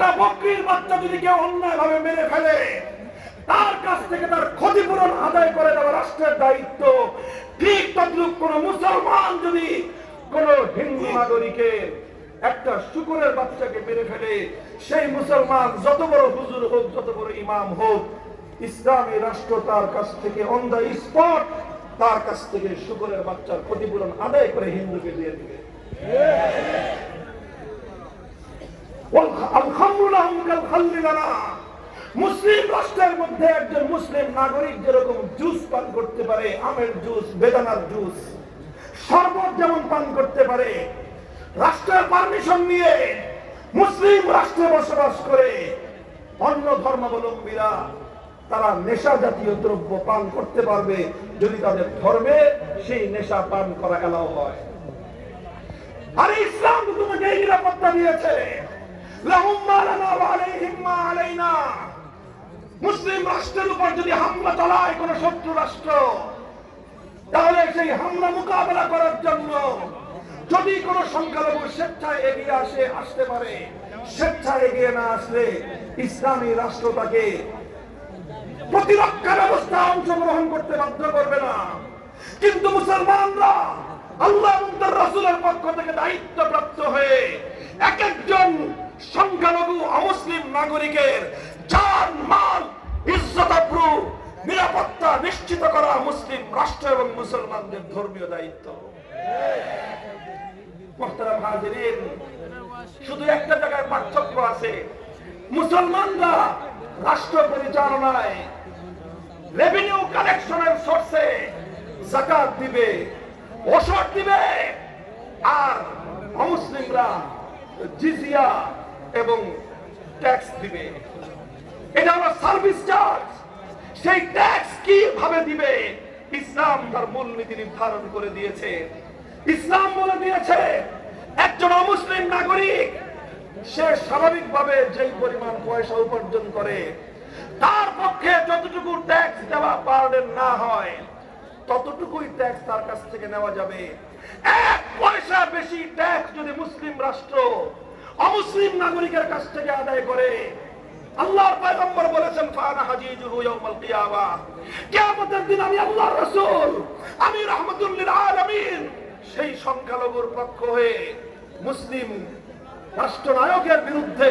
একটা বকরির বাচ্চা যদি কেউ অন্যায় ভাবে মেরে ফেলে, তার কাছ থেকে তার ক্ষতিপূরণ আদায় করে দেওয়া রাষ্ট্রের দায়িত্ব। ঠিক তদ্রুপ কোন মুসলমান যদি কোন হিন্দু নাগরিকের একটা শুকুরের বাচ্চাকে মেরে ফেলে, সেই মুসলমান যত বড় হুজুর হোক, যত বড় ইমাম হোক, ইসলামী রাষ্ট্র তার কাছ থেকে অন দ্য স্পট তার কাছ থেকে শুকুরের বাচ্চার ক্ষতিপূরণ আদায় করে হিন্দুকে দিয়ে দিবে। মুসলিম রাষ্ট্রের মধ্যে একজন মুসলিম নাগরিক যেরকম জুস পান করতে পারে, আমের জুস, বেদানার জুস, শরবত যেমন পান করতে পারে, রাষ্ট্রের পারমিশন নিয়ে মুসলিম রাষ্ট্রে বসবাস করে, অন্য ধর্মাবলম্বীরা তারা নেশা জাতীয় দ্রব্য পান করতে পারবে, যদি তাদের ধর্মে সেই নেশা পান করা এলাও হয়। আরে ইসলাম তোমাকে এই নিরাপত্তা দিয়েছে। মুসলিম রাষ্ট্রের উপর যদি হামলা চালায় কোন শত্রু রাষ্ট্র, তাহলে সেই হামলা মোকাবেলা করার জন্য যদি কোন সংখ্যালঘু স্বেচ্ছায় এগিয়ে আসে, আসতে পারে। স্বেচ্ছায় এগিয়ে না আসলে ইসলামী রাষ্ট্র তাকে প্রতিরক্ষা ব্যবস্থা অংশগ্রহণ করতে বাধ্য করবে না। কিন্তু মুসলমানরা আল্লাহ রাসূলের পক্ষ থেকে দায়িত্বপ্রাপ্ত হয়ে এক একজন সংখ্যালঘু অমুসলিম নাগরিকের জান মাল ইজ্জত আব্রু, নিরাপত্তা নিশ্চিত করা মুসলিম রাষ্ট্র এবং মুসলমানদের ধর্মীয় দায়িত্ব। শুধু একটা জায়গায় পার্থক্য আছে। মুসলমানরা রাষ্ট্র পরিচালনায় রেভিনিউ কালেকশনের সোর্সে জাকাত দিবে, ওষুধ দিবে, আর অমুসলিমরা জিজিয়া এবং ট্যাক্স দিবে। এটা হলো সার্ভিস চার্জ সেই ট্যাক্স কীভাবে দিবে? ইসলাম তার মূলনীতি নির্ধারণ করে দিয়েছে। ইসলাম বলে দিয়েছে, একজন অমুসলিম নাগরিক, সে স্বাভাবিকভাবে যেই পরিমাণ পয়সা উপার্জন করে, তার পক্ষে যতটুকু ট্যাক্স দেওয়া পারলেন না হয়, ততটুকুই ট্যাক্স তার কাছ থেকে নেওয়া যাবে। এক পয়সা বেশি ট্যাক্স যদি মুসলিম রাষ্ট্র অমুসলিম নাগরিকের কাছ থেকে আদায় করে আল্লাহর পয়গম্বর বলেছেন, ফানা হাজিজুহু ইয়াউমাল কিয়ামা। কিয়ামতের দিন আমি আল্লাহর রাসূল, আমি রাহমাতুল লিল আলামিন। সেই সংখ্যালঘুর পক্ষ হয়ে মুসলিম রাষ্ট্রনায়কের বিরুদ্ধে,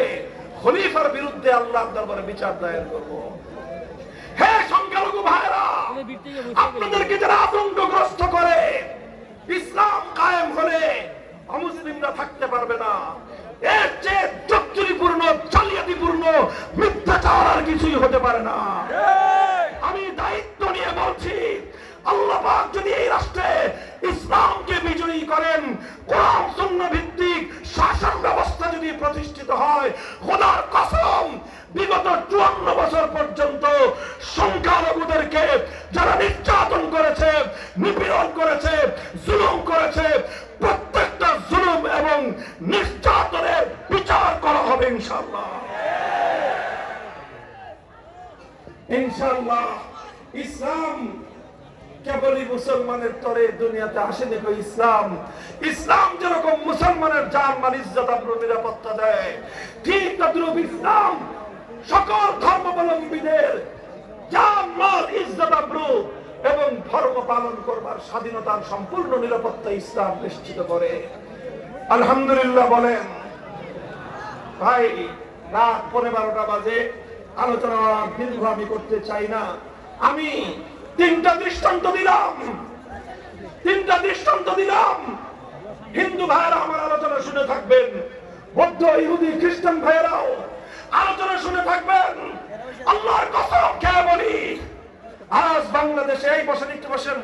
খলিফার বিরুদ্ধে আল্লাহর দরবারে বিচার দায়ের করব। হে সংখ্যালঘু ভাইরা আপনাদেরকে যারা আতঙ্কগ্রস্ত করে, ইসলাম কায়েম হলে অমুসলিমরা থাকতে পারবে না। এর চেয়ে চচ্চুরিপূর্ণ জালিয়াতিপূর্ণ মিথ্যাচার আর কিছুই হতে পারে না। আমি দায়িত্ব নিয়ে বলছি আল্লাহ পাক যদি এই রাষ্ট্রে ইসলামকে বিজয়ী করেন কোরআন সুন্নাহ ভিত্তিক শাসন ব্যবস্থা যদি প্রতিষ্ঠিত হয় খোদার কসম দুনিয়াতে আসে দেখো ইসলাম। ইসলাম যেরকম মুসলমানের জান মাল ইজ্জত আব্রু নিরাপত্তা দেয়, ঠিক তদ্রুপ ইসলাম সকল ধর্মাবলম্বীদের জান মাল ইজ্জত আব্রু এবং ধর্ম পালন করবার স্বাধীনতার সম্পূর্ণ নিরাপত্তা ইসলাম নিশ্চিত করে। আলহামদুলিল্লাহ বলেন, ভাই, রাত পনেরো বারোটা বাজে, আলোচনা দীর্ঘ আমি করতে চাই না। আমি তিনটা দৃষ্টান্ত দিলাম। তিনটা দৃষ্টান্ত দিলাম। হিন্দু ভাইয়েরা, আমার আলোচনা শুনে থাকবেন। বৌদ্ধ, ইহুদি, খ্রিস্টান ভাইয়েরাও, আলোচনা শুনে থাকবেন। আল্লাহর কসম খেয়ে বলি, আজ বাংলাদেশে এই বসেন একটু বসেন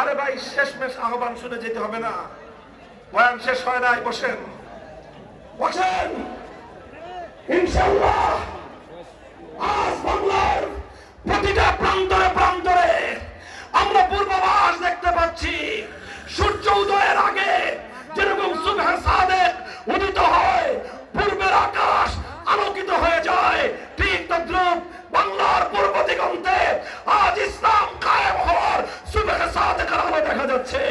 আরে ভাই, শেষমেশ আহ্বান শুনে যেতে হবে না। বয়ান শেষ হয় নাই, বসেন। বসেন। ইনশাল্লাহ আজ বাংলার প্রতিটা প্রান্তরে প্রান্তরে আমরা পূর্বাভাস দেখতে পাচ্ছি। সূর্য উদয়ের আগে যেরকম সুবহান সাদেক উদিত হয়, পূর্বের আকাশ আলোকিত হয়ে যায়, ঠিক তদ্রুপ বাংলার পূর্ব দিগন্তে আজ ইসলাম কায়েম হওয়ার সুবহান সাদেকের আলো দেখা যাচ্ছে।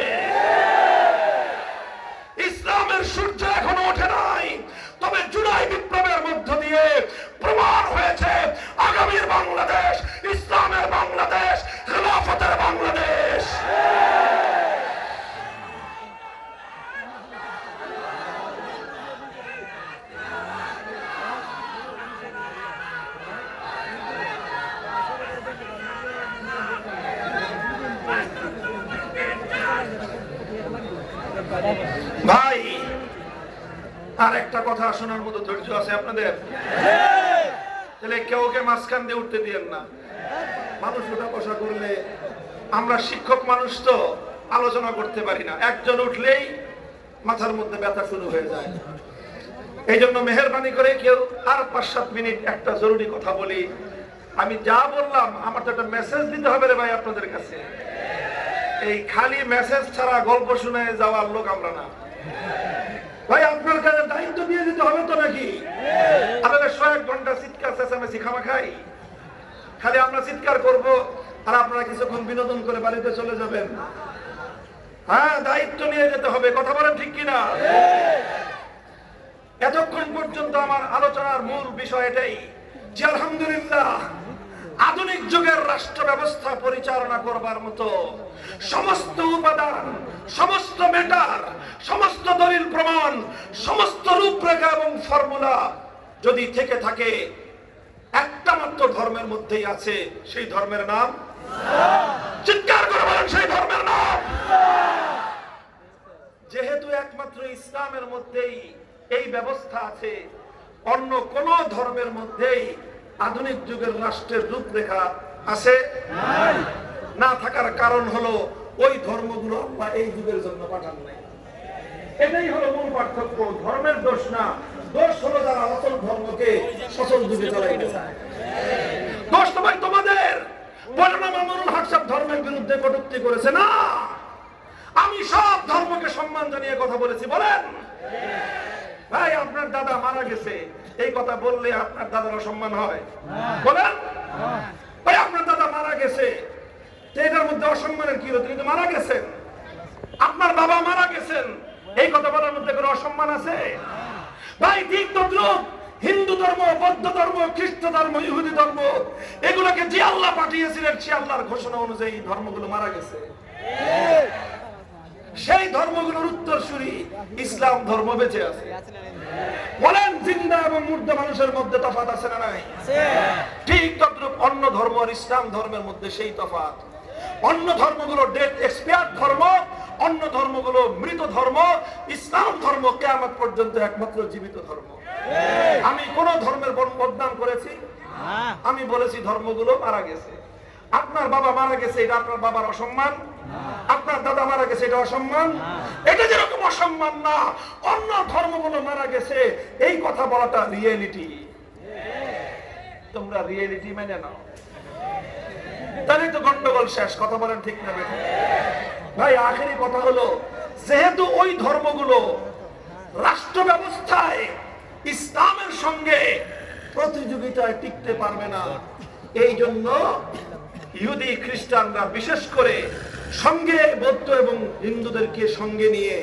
ধৈর্য আছে আপনাদের? তাহলে কেউ কে মাঝখান দিয়ে উঠতে দিয়েন না। মানুষ উঠা বসা করলে আমরা শিক্ষক মানুষ তো আলোচনা করতে পারি না। একজন উঠলেই মাথার মধ্যে ব্যথা শুরু হয়ে যায়। এই জন্য মেহরবানি করে কেউ আর পাঁচ সাত মিনিট একটা জরুরি কথা বলি। আমি যা বললাম, আমার তো একটা মেসেজ দিতে হবে রে ভাই আপনাদের কাছে। এই খালি মেসেজ ছাড়া গল্প শুনে যাওয়ার লোক আমরা না। ভাই আপনার কাছে দায়িত্ব দিয়ে দিতে হবে তো নাকি? আপনাদের কয়েক ঘণ্টা চিৎকার চেঁচামেচি খামা খাই খালি আমরা চিৎকার করব আর আপনারা কিছুক্ষণ বিনোদন করে বাড়িতে চলে যাবেন। হ্যাঁ দায়িত্ব নিয়ে যেতে হবে কথা বলেন ঠিক কিনা? এতক্ষণ পর্যন্ত আমার আলোচনার মূল বিষয় এটাই যে আলহামদুলিল্লাহ আধুনিক যুগের রাষ্ট্র ব্যবস্থা পরিচালনা করবার মতো সমস্ত উপাদান, সমস্ত মেটার সমস্ত দলিল প্রমাণ, সমস্ত রূপরেখা এবং ফর্মুলা যদি থেকে থাকে, একটা মাত্র ধর্মের মধ্যেই আছে, সেই ধর্মের নাম চিৎকার করে বলেন, সেই ধর্মের নাম যেহেতু একমাত্র ইসলামের মধ্যেই এই ব্যবস্থা আছে, অন্য কোন ধর্মের মধ্যেই আধুনিক যুগের রাষ্ট্রের রূপরেখা আছে? না থাকার কারণ হলো ওই ধর্মগুলো আল্লাহ এই যুগের জন্য পাঠান নাই। এটাই হলো মূল পার্থক্য ধর্মের দোষ না। দোষ হলো যারা অচল ধর্মকে সচল যুগে চালাইতে চায় দোষ তো ভাই তোমাদের। মৌলানা মামুনুল হক সাহেব ধর্মের বিরুদ্ধে কটূক্তি করেছে না। আমি সব ধর্মকে সম্মান জানিয়ে কথা বলেছি বলেন? ভাই আপনার দাদা মারা গেছে। এই কথা বললে আপনার দাদার অসম্মান হয়। বলেন। ভাই আপনার দাদা মারা গেছে। এটার মধ্যে অসম্মানের কি হলো? তিনি তো মারা গেছেন। আপনার বাবা মারা গেছেন। এই কথা বলার মধ্যে কোনো অসম্মান আছে? ভাই ঠিক তদ্রুপ হিন্দু ধর্ম বৌদ্ধ ধর্ম খ্রিস্ট ধর্ম ইহুদি ধর্ম এগুলোকে যে আল্লাহ পাঠিয়েছিলেন সে আল্লাহর ঘোষণা অনুযায়ী ধর্মগুলো মারা গেছে। সেই ধর্মগুলোর উত্তরসূরি ইসলাম ধর্ম বেঁচে আছে। বলেন জিন্দা এবং মুর্দা মানুষের মধ্যে তফাৎ আছে না নাই? ঠিক তদ্রুপ অন্য ধর্ম আর ইসলাম ধর্মের মধ্যে সেই তফাৎ। অন্য ধর্মগুলো ডেট এক্সপায়ার ধর্ম অন্য ধর্মগুলো মৃত ধর্ম ইসলাম ধর্ম কেয়ামত পর্যন্ত একমাত্র জীবিত ধর্ম। আমি কোন ধর্মের বদ- বদনাম করেছি? আমি বলেছি ধর্মগুলো মারা গেছে। আপনার বাবা মারা গেছে এটা আপনার বাবার অসম্মান। আপনার দাদা মারা গেছে এটা অসম্মান? এটা যেরকম অসম্মান না অন্য ধর্মগুলো মারা গেছে এই কথা বলাটা রিয়েলিটি তোমরা রিয়েলিটি মেনে নাও। তাহলে তো গন্ডগোল শেষ কথা বলেন ঠিক না ভাই আখেরি কথা হলো যেহেতু ওই ধর্মগুলো রাষ্ট্র ব্যবস্থায় ইসলামের সঙ্গে প্রতিযোগিতায় টিকতে পারবে না এই জন্য ইহুদি খ্রিস্টানরা বিশেষ করে সঙ্গে বৌদ্ধ এবং হিন্দুদেরকে সঙ্গে নিয়ে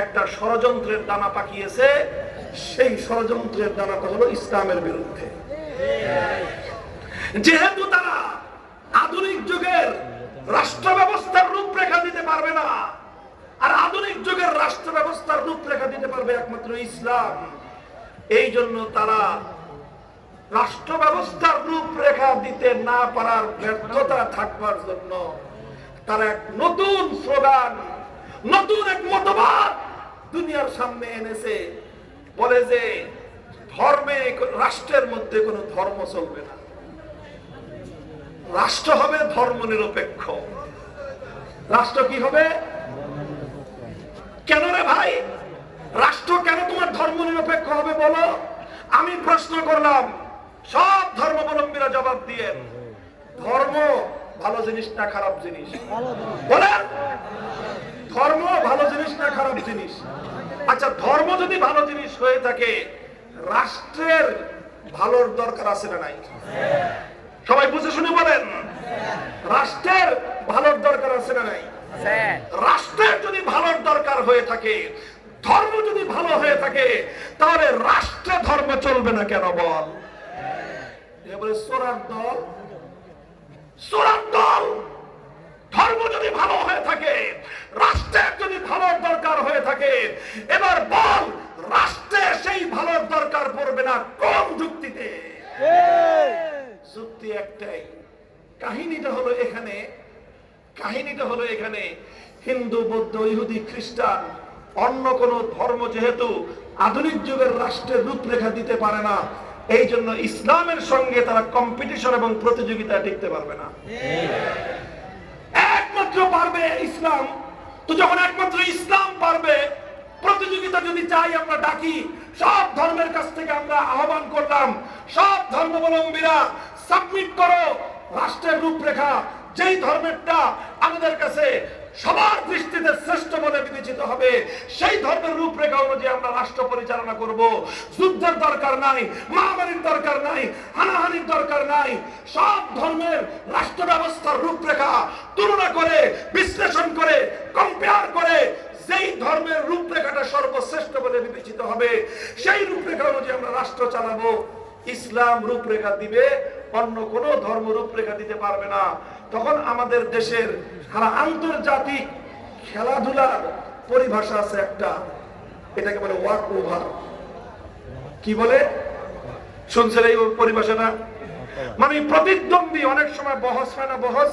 একটা ষড়যন্ত্রের দানা পাকিয়েছে। সেই ষড়যন্ত্রের দানাটা হলো ইসলামের বিরুদ্ধে। যেহেতু তারা আধুনিক যুগের রাষ্ট্র ব্যবস্থার রূপরেখা দিতে পারবে না, আর আধুনিক যুগের রাষ্ট্র ব্যবস্থার রূপরেখা দিতে পারবে একমাত্র ইসলাম, এই জন্য তারা রাষ্ট্র ব্যবস্থার রূপরেখা দিতে না পারার ব্যর্থতা থাকবার জন্য তারা এক নতুন স্লোগান, নতুন এক মতবাদ দুনিয়ার সামনে এনেছে। বলে যে, ধর্মে রাষ্ট্রের মধ্যে কোনো ধর্ম চলবে না। রাষ্ট্র হবে ধর্ম নিরপেক্ষ। রাষ্ট্র কি হবে? কেন রে ভাই? রাষ্ট্র কেন তোমার ধর্ম নিরপেক্ষ হবে বলো? আমি প্রশ্ন করলাম, সব ধর্মাবলম্বীরা জবাব দিয়ে, ধর্ম ভালো জিনিস না খারাপ জিনিস? বলেন। ধর্ম ভালো জিনিস না খারাপ জিনিস? আচ্ছা ধর্ম যদি ভালো জিনিস হয়ে থাকে রাষ্ট্রের ভালোর দরকার আছে না নাই? সবাই বুঝে শুনে বলেন। রাষ্ট্রের ভালোর দরকার আছে না নাই? রাষ্ট্রের যদি ভালোর দরকার হয়ে থাকে ধর্ম যদি ভালো হয়ে থাকে তাহলে রাষ্ট্রে ধর্ম চলবে না কেন বল? এবারে সোরার দল সোরার ধর্ম যদি ভালো হয়ে থাকে, রাষ্ট্রের যদি ভালোর দরকার হয়ে থাকে, এবার বল, রাষ্ট্রে সেই ভালোর দরকার পড়বে না কোন যুক্তিতে? যুক্তি একটাই, কাহিনীটা হলো এখানে, কাহিনীটা হলো এখানে, হিন্দু, বৌদ্ধ, ইহুদি, খ্রিস্টান, অন্য কোন ধর্ম যেহেতু আধুনিক যুগের রাষ্ট্রের রূপরেখা দিতে পারে না এই জন্য ইসলামের সঙ্গে তারা কম্পিটিশন এবং প্রতিযোগিতা টিকতে পারবে না। একমাত্র পারবে ইসলাম। তো যখন একমাত্র ইসলাম পারবে, প্রতিযোগিতা যদি চাই আমরা ডাকি, সব ধর্মের কাছ থেকে আমরা আহ্বান করলাম, সব ধর্মাবলম্বীরা সাবমিট করো, রাষ্ট্রের রূপরেখা, যেই ধর্মেরটা আমাদের কাছে সবার দৃষ্টিতে শ্রেষ্ঠ বলে বিবেচিত হবে। সেই ধর্মের রূপরেখা অনুযায়ী আমরা রাষ্ট্র পরিচালনা করব। যুদ্ধের দরকার নাই, মহামারীর দরকার নাই, হানাহানির দরকার নাই। সব ধর্মের রাষ্ট্র ব্যবস্থার রূপরেখা তুলনা করে, বিশ্লেষণ করে কম্পেয়ার করে যেই ধর্মের রূপরেখাটা সর্বশ্রেষ্ঠ বলে বিবেচিত হবে, সেই রূপরেখা অনুযায়ী আমরা রাষ্ট্র চালাবো। ইসলাম রূপরেখা দিবে, অন্য কোন ধর্ম রূপরেখা দিতে পারবে না। তখন আমাদের দেশের সারা আন্তর্জাতিক খেলাধুলার পরিভাষা আছে একটা এটাকে বলে ওয়াক ওভার। কি বলে? শুনছেন এই পরিভাষাটা? মানে প্রতিদ্বন্দ্বী অনেক সময় বহস হয় না বহস?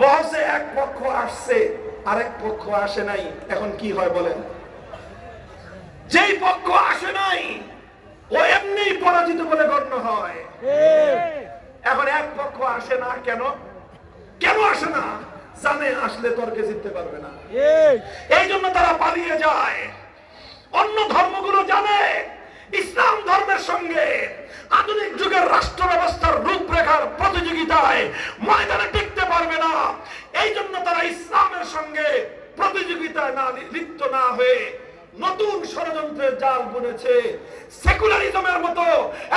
বহসে এক পক্ষ আসছে আরেক পক্ষ আসে নাই। এখন কি হয় বলেন? যেই পক্ষ আসে নাই ও এমনি পরাজিত বলে গণ্য হয়। এখন এক পক্ষ আসে না কেন? কেন আসে না? জানে আসলে তর্কে জিততে পারবে না। এই। জন্য তারা পালিয়ে যায়। অন্য ধর্মগুলো জানে ইসলাম ধর্মের সঙ্গে আধুনিক যুগের রাষ্ট্র ব্যবস্থার রূপরেখার প্রতিযোগিতায় ময়দানে টিকতে পারবে না। এই জন্য তারা ইসলামের সঙ্গে প্রতিযোগিতায় না লিপ্ত না হয়ে নতুন ষড়যন্ত্রের জাল বুনেছে। সেকুলারিজমের মতো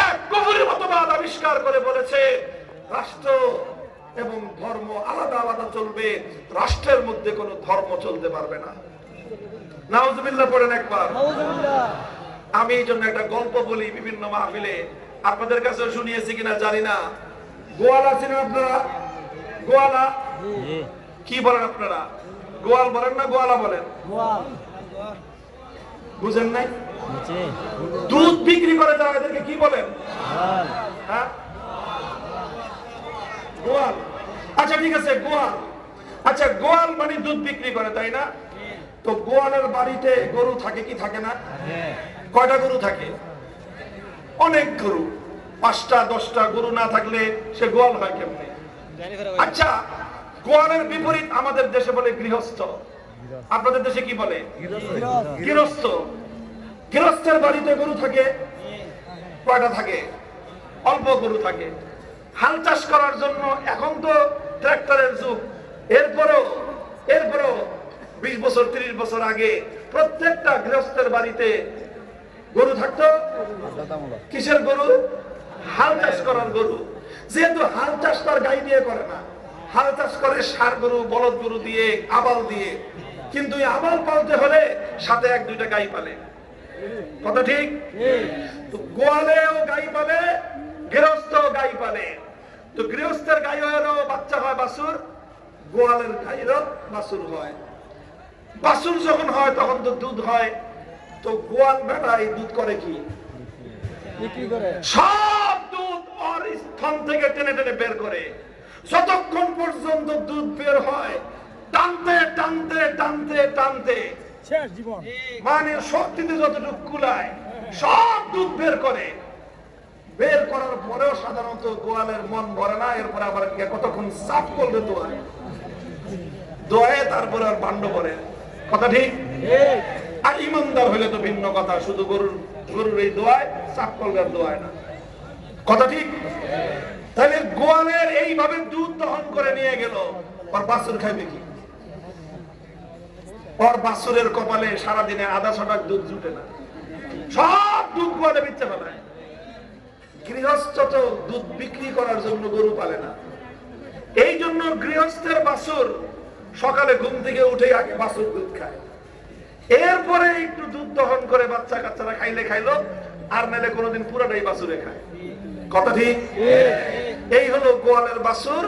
এক গভীর মতবাদ আবিষ্কার করে বলেছে রাষ্ট্র এবং ধর্ম আলাদা আলাদা চলবে রাষ্ট্রের মধ্যে কোনো ধর্ম চলতে পারবে না। নাউজুবিল্লাহ পড়েন একবার। আমি এই জন্য একটা গল্প বলি বিভিন্ন মাহফিলে। আপনাদের কাছে শুনিয়েছি কিনা জানি না। গোয়ালা ছিলেন আপনারা? গোয়ালা কি বলেন আপনারা? গোয়াল বলেন না গোয়ালা বলেন? বুঝেন নাই? দুধ বিক্রি করে যারা এদেরকে কি বলেন? হ্যাঁ? গোয়াল। আচ্ছা ঠিক আছে, গোয়াল। আচ্ছা গোয়াল মানে দুধ বিক্রি করে, তাই না? তো গোয়ালের বাড়িতে গরু থাকে কি থাকে না? কয়টা গরু থাকে? অনেক গরু। পাঁচটা, দশটা গরু না থাকলে সে গোয়াল হয় কেমনে? আচ্ছা গোয়ালের বিপরীত আমাদের দেশে বলে গৃহস্থ। আপনাদের দেশে কি বলে? গৃহস্থ। গৃহস্থের বাড়িতে গরু থাকে? কয়টা থাকে? অল্প গরু থাকে। হাল চাষ করার জন্য এখন তো ট্রাক্টরের যুগ। এরপরও এরপরও বিশ বছর ত্রিশ বছর আগে প্রত্যেকটা গৃহস্থের বাড়িতে গরু থাকতো? কিসের গরু? হাল চাষ করার গরু। যেহেতু হাল চাষ তার গাই দিয়ে করে না। হাল চাষ করে সার গরু বলদ গরু দিয়ে আবাল দিয়ে। কিন্তু এই আবাল পালতে হলে সাথে এক দুইটা গাই পালে। কথা ঠিক? গোয়ালেও গাই পালে গৃহস্থ গাই পালে। তো গৃহস্থের গাইয়েরও বাচ্চা হয় বাসুর গোয়ালের গাইয়েরও বাসুর হয়। বাসুর যখন হয় তখন তো দুধ হয়। তো গোয়াল বেটা এই দুধ করে কি? সব দুধ ওর স্তন থেকে টেনে টেনে বের করে। যতক্ষণ পর্যন্ত দুধ বের হয় টানতে টানতে টানতে টানতে মানে শক্তিতে যতটুকু কুলায় সব দুধ বের করে। বের করার পরেও সাধারণত গোয়ালের মন ভরে না, এরপরে আবার কতক্ষণ সাফ করলে দোয়ায় দোয়ায় তারপরে আর বান্ড করে। কথা ঠিক? আর ইমানদার হইলে তো ভিন্ন কথা, শুধু গরুর গরুর এই দোয়ায়, সাফ করলে দোয়ায় না। কথা ঠিক? তাহলে গোয়ালের এইভাবে দুধ দহন করে নিয়ে গেল, ওর বাছুর খাইবে কি? ওর বাছুরের কপালে সারাদিনে আধা ছটাক দুধ জুটে না। সব দুধ গোয়ালে বিচ্ছে ফেলায়। গৃহস্থ তো দুধ বিক্রি করার জন্য গরু পালে না। এই জন্য গৃহস্থের বাছুর সকালে ঘুম থেকে উঠে আগে বাছুর দুধ খায়। এরপরে একটু দুধ দহন করে বাচ্চা কাচ্চারা খাইলে খাইলো, আর নাইলে কোনোদিন পুরাটাই বাছুরে খায়। কথা ঠিক? এই হলো গোয়ালের বাছুর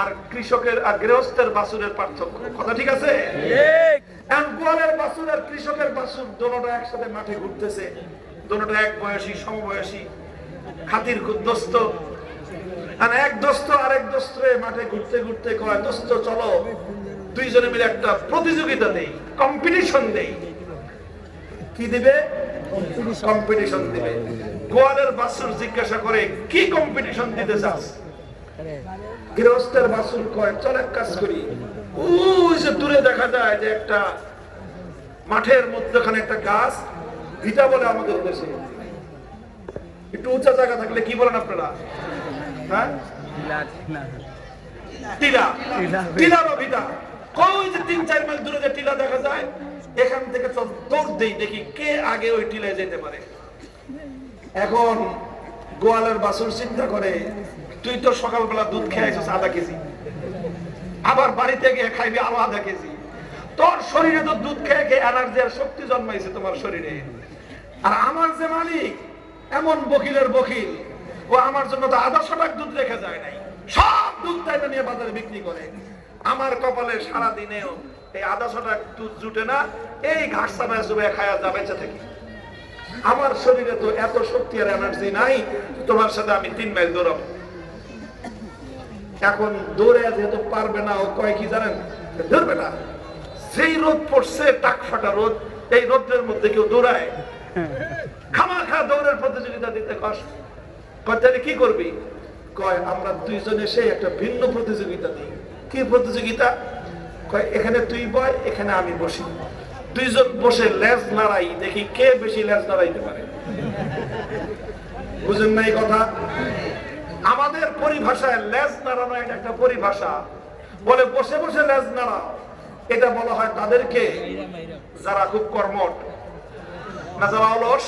আর কৃষকের, আর গৃহস্থের বাছুরের পার্থক্য। কথা ঠিক আছে? গোয়ালের বাসুর আর কৃষকের বাসুর দোনোটা একসাথে মাঠে ঘুরতেছে। দোনোটা এক বয়সী, সমবয়সী। খাতির দোস্ত। আর এক দোস্ত, আরেক দোস্তে মাঠে ঘুরতে ঘুরতে কয়, দোস্ত, চলো। দুইজনে মিলে একটা প্রতিযোগিতা দেই কম্পিটিশন দেই। কি দিবে? কম্পিটিশন দিবে। গোয়ালের বাসুর জিজ্ঞাসা করে, কি কম্পিটিশন দিতে চাস? গৃহস্থের বাসুর কয়, চল এক কাজ করি। ওই যে দূরে দেখা যায় যে একটা মাঠের মধ্যখানে একটা গাছ, ভিটা বলে আমাদের দেশে। একটু উঁচা জায়গা থাকলে কি বলেন আপনারা? হ্যাঁ? টিলা টিলা। বা ভিটা। কই যে তিন চার মাইল দূরে যে টিলা দেখা যায়? এখান থেকে চল দৌড় দেই দেখি কে আগে ওই টিলায় যেতে পারে। এখন গোয়ালের বাসুর চিন্তা করে তুই তো সকালবেলা দুধ খেয়েছিস আধা কেজি। আবার বাড়িতে গিয়ে খাইবি আরও আধা কেজি। তোর শরীরে তো দুধ খেয়ে খেয়ে এনার্জি আর শক্তি জন্মাইছে তোমার শরীরে। আর আমার যে মালিক এমন বকিলের বকিল। ও আমার জন্য তো আদর্শ টাক দুধ রেখে যায় নাই। সব দুধ তাইটা নিয়ে বাজারে বিক্রি করে। আমার কপালে সারা দিনেও এই আদর্শ টাক দুধ জুটে না, এই ঘাস চাপায় খায়া যাবে থেকে। আমার শরীরে তো এত শক্তি আর এনার্জি নাই, তোমার সাথে আমি তিন মাইল দৌড়াবো। এখন দৌড়ে যেহেতু পারবে না, ও কয় কি জানেন? ধরবে না সেই রোদ পড়ছে, টাক ফাটা রোদ, এই রোদের মধ্যে কেউ দৌড়ায়। খামাখা দৌড়ের প্রতিযোগিতা দিতে কষ্ট তাহলে কি করবি? কয়, আমরা দুইজন এসে একটা ভিন্ন প্রতিযোগিতা দিই। কি প্রতিযোগিতা? কয়, এখানে তুই বয়, এখানে আমি বসি। দুইজন বসে লেজ নাড়াই, দেখি কে বেশি লেজ নাড়াইতে পারে। বুঝেন না এই কথা? আমাদের পরিভাষায় লেজ নাড়ানো এটা একটা পরিভাষা। বলে বসে বসে লেজ নাড়াও। এটা বলা হয় তাদেরকে যারা খুব কর্মঠ না যারা অলস?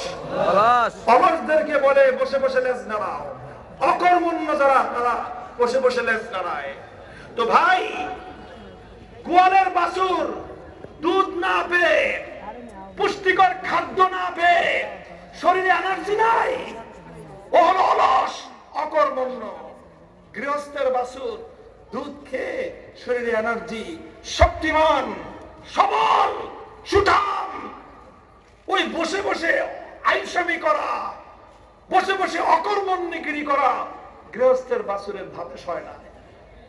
অলসদেরকে বলে বসে বসে লেজ নাড়াও। অকর্মণ্য যারা তারা বসে বসে লেজ নাড়ায়। তো ভাই গোয়ালের বাছুর দুধ না পেয়ে পুষ্টিকর খাদ্য না পেয়ে শরীরে এনার্জি নাই? ও হলো অলস অকর্মণ্য। গৃহস্থের বাসুর দুধ খেয়ে শরীরে এনার্জি শক্তিমান সবল সুঠাম। ওই বসে বসে আইসামি করা, বসে বসে অকর্মণ্যগিরি করা, গৃহস্থের বাসুরের ধাতে সয় না।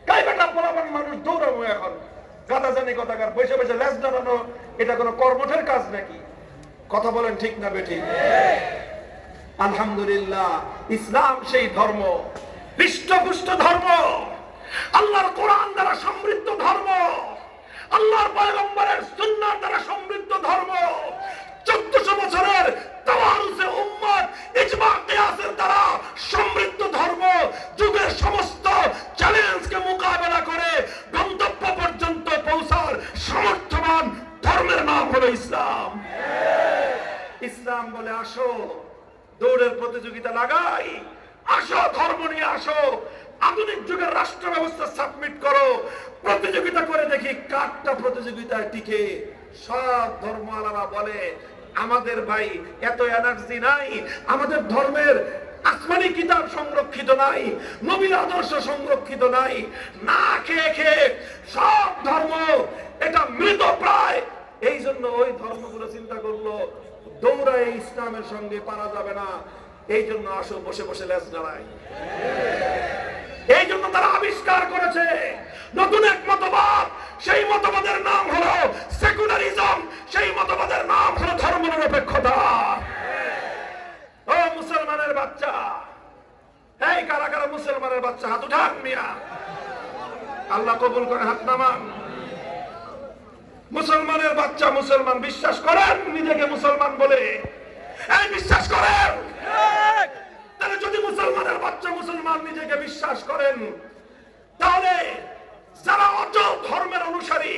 তাই বেটা পোলাবান মানুষ দৌড়াবো এখন? আলহামদুলিল্লাহ, ইসলাম সেই ধর্ম ধর্ম, আল্লাহর দ্বারা সমৃদ্ধ ধর্ম, আল্লাহর দ্বারা সমৃদ্ধ ধর্ম। চোদ্দশো বছরের তাওয়ারুসে উম্মত ইজমা কিয়াসের দ্বারা সমৃদ্ধ ধর্ম, যুগের সমস্ত চ্যালেঞ্জকে মোকাবেলা করে গন্তব্য পর্যন্ত পৌঁছার সমর্থবান ধর্মের নাম হলো ইসলাম। ইসলাম বলে আসো, দৌড়ের প্রতিযোগিতা লাগাই, আসো ধর্ম নিয়ে আসো, আধুনিক যুগের রাষ্ট্র ব্যবস্থা সাবমিট করো, প্রতিযোগিতা করে দেখি কারটা প্রতিযোগিতায় টিকে, সব ধর্ম আলাদা বলে আমাদের ভাই এত এনার্জি নাই, আমাদের ধর্মের আসমানি কিতাব সংরক্ষিত নাই, নবীর আদর্শ সংরক্ষিত নাই, না খেয়ে খেয়ে সব ধর্ম এটা মৃত প্রায়। এই জন্য ওই ধর্মগুলো চিন্তা করল, দৌড়ায় ইসলামের সঙ্গে পারা যাবে না, এই জন্য আসো বসে বসে লেজ দাঁড়ায় এই জন্য তারা আবিষ্কার করেছে। নতুন এক মতবাদ, সেই মতবাদের নাম হলো সেকুলারিজম, সেই মতবাদের নাম হলো ধর্মনিরপেক্ষতা। ও মুসলমানের বাচ্চা, এই কারা কারা মুসলমানের বাচ্চা, হাত উঠান মিয়া। আল্লাহ কবুল করে হাত নামান। মুসলমানের বাচ্চা মুসলমান, বিশ্বাস করেন নিজেকে মুসলমান বলে। এই বিশ্বাস করেন। তাহলে যদি মুসলমানের বাচ্চা মুসলমান নিজেকে বিশ্বাস করেন তাহলে যারা অচল ধর্মের অনুসারী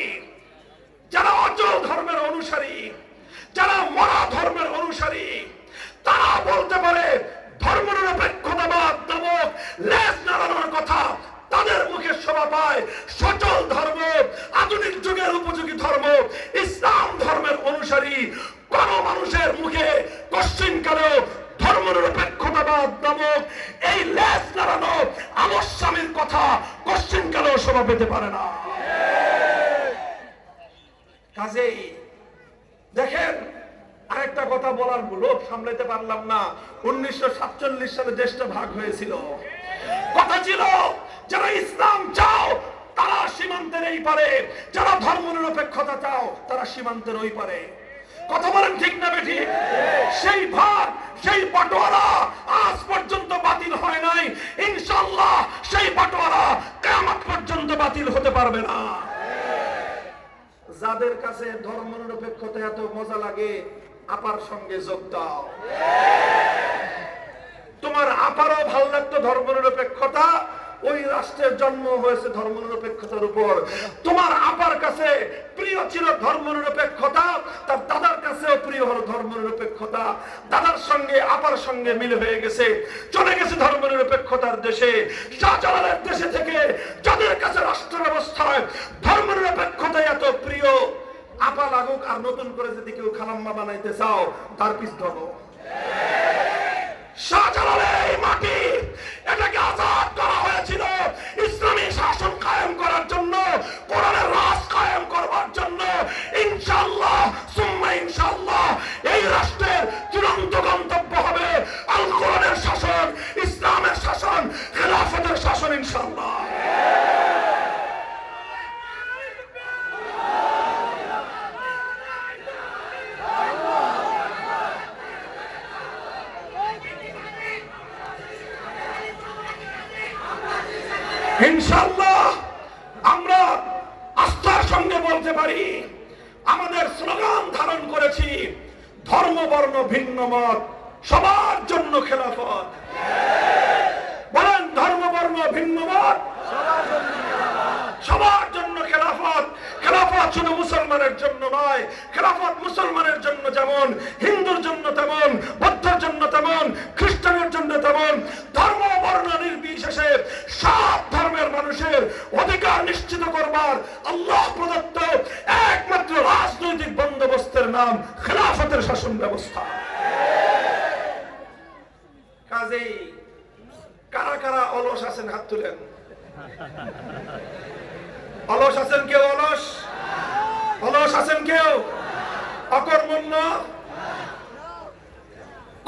সাতচল্লিশ সালে দেশটা ভাগ হয়েছিল। কথা ছিল, যারা ইসলাম চাও, তারা সীমান্তের এই পারে। যারা ধর্ম নিরপেক্ষতা চাও, তারা সীমান্তের ওই পারে। কথা বলেন ঠিক না বেঠি? সেই ভাগ, সেই বাটোয়ারা আজ পর্যন্ত বাতিল হয় নাই। ইনশাল্লাহ সেই বাটোয়ারা কেমন পর্যন্ত বাতিল হতে পারবে না। যাদের কাছে ধর্ম নিরপেক্ষতা এত মজা লাগে, আপার সঙ্গে যোগ দাও। তোমার আপারও ভালো লাগতো ধর্ম নিরপেক্ষতা ওই রাষ্ট্রের জন্ম হয়েছে ধর্ম নিরপেক্ষতার উপর। তোমার আপার কাছে প্রিয় ছিল ধর্ম নিরপেক্ষতা তার দাদার কাছেও প্রিয় হলো ধর্ম নিরপেক্ষতা দাদার সঙ্গে আপার সঙ্গে মিল হয়ে গেছে। চলে গেছে ধর্ম নিরপেক্ষতার দেশে। শাহজালালের দেশে থেকে যাদের কাছে রাষ্ট্র ব্যবস্থায় ধর্ম নিরপেক্ষতা এত প্রিয়, আপা লাগুক আর নতুন করে যদি কেউ খালাম্মা বানাইতে চাও, তার পিস ধরো শাহজালালের এই মাটি শুধু মুসলমানের জন্য নয়, খেলাফত মুসলমানের জন্য যেমন, হিন্দুর জন্য তেমন, বৌদ্ধের জন্য তেমন, খ্রিস্টানের জন্য তেমন, ধর্ম বর্ণ নির্বিশেষে সব ধর্মের মানুষের অধিকার নিশ্চিত করবার আল্লাহ প্রদত্ত একমাত্র রাজনৈতিক বন্দোবস্তের নাম খেলাফতের শাসন ব্যবস্থা। কাজেই কারা কারা অলস আছেন হাত তুলেন? অলস আছেন কেউ অলস? অলস আছেন কেউ? অকর্মণ্য?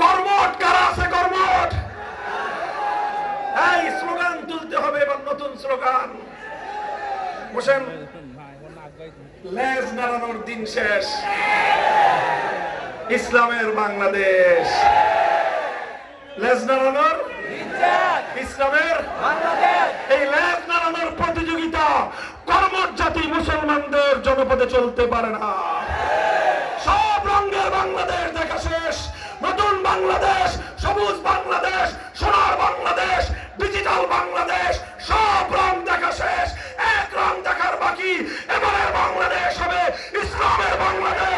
কর্মট কারা আছে কর্মট এই স্লোগান তুলতে হবে এবার নতুন স্লোগান। বসেন। লেজ নাড়ানোর দিন শেষ। ইসলামের বাংলাদেশ। লেজ নাড়ানোর? ইসলামের? এই লেজ নাড়ানোর জাতি মুসলমানদের জনপদে চলতে পারে না। সব রঙের বাংলাদেশ দেখা শেষ। নতুন বাংলাদেশ, সবুজ বাংলাদেশ, সোনার বাংলাদেশ ডিজিটাল বাংলাদেশ, সব রং দেখা শেষ। এক রং দেখার বাকি। এবারের বাংলাদেশ হবে ইসলামের বাংলাদেশ।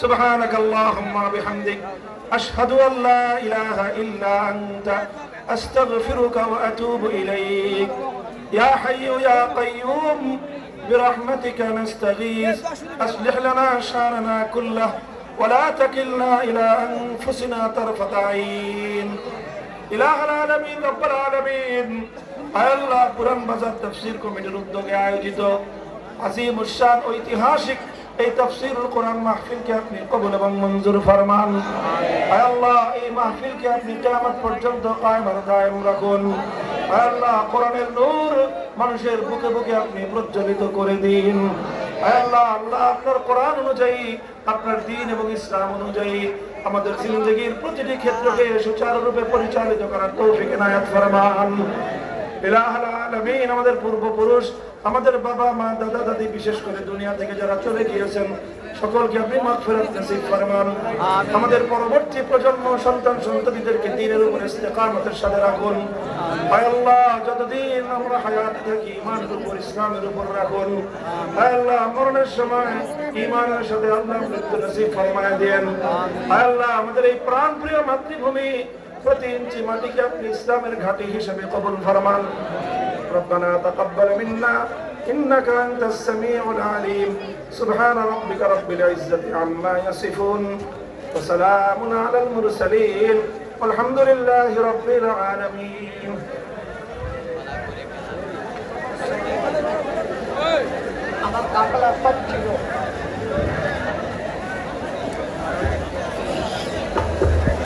সুবহানাক আল্লাহুম্মা ওয়া বিহামদিক আশহাদু আল লা ইলাহা ইল্লা আনতা আস্তাগফিরুকা ওয়া আতুবু ইলাইক ইয়া হাইয়ু ইয়া কাইয়ুম برحمتك نستغيث أصلح لنا شأننا كله ولا تكلنا إلى أنفسنا طرفة عين إله العالمين رب العالمين আল্লাহ পুরান বাজার তফসির কমিটির উদ্যোগে আয়োজিত আজিম উসান ঐতিহাসিক এই তফসিরুল কোরআন মাহফিলকে আপনি কবুল এবং মঞ্জুর ফরমান। আল্লাহ, এই মাহফিলকে আপনি কিয়ামত পর্যন্ত কায়েম আর দায়েম রাখুন। আল্লাহ, কোরআনের নূর মানুষের বুকে বুকে আপনি প্রজ্বলিত করে দিন। আল্লাহ আল্লাহ আপনার কোরআন অনুযায়ী, আপনার দিন এবং ইসলাম অনুযায়ী আমাদের জিন্দগির প্রতিটি ক্ষেত্রকে সুচারুরূপে পরিচালিত করার তৌফিক এনায়াত ফরমান। আলামিন আমাদের পূর্বপুরুষ আমাদের বাবা মা দাদা দাদি বিশেষ করে দুনিয়া থেকে যারা চলে গিয়েছেন সকলকে আপনি মাগফিরাত নসিব ফরমান। আমাদের পরবর্তী প্রজন্ম সন্তান সন্ততিদেরকে দিনের উপর ইস্তেকামতের সাথে রাখুন। আল্লাহ যতদিন আমরা হায়াত থাকি ইমানের উপর ইসলামের উপর রাখুন। আল্লাহ মরণের সময় ইমানের সাথে আল্লাহ মৃত্যু নসিব ফরমায় দেন আল্লাহ আমাদের এই প্রাণ প্রিয় মাতৃভূমি প্রতি ইঞ্চি মাটিকে আপনি ইসলামের ঘাঁটি হিসেবে কবুল ফরমান ربنا تقبل منا إنك أنت السميع العليم سبحان ربك رب العزة عما يصفون وسلام على المرسلين والحمد لله رب العالمين আমার কাপড় ছিল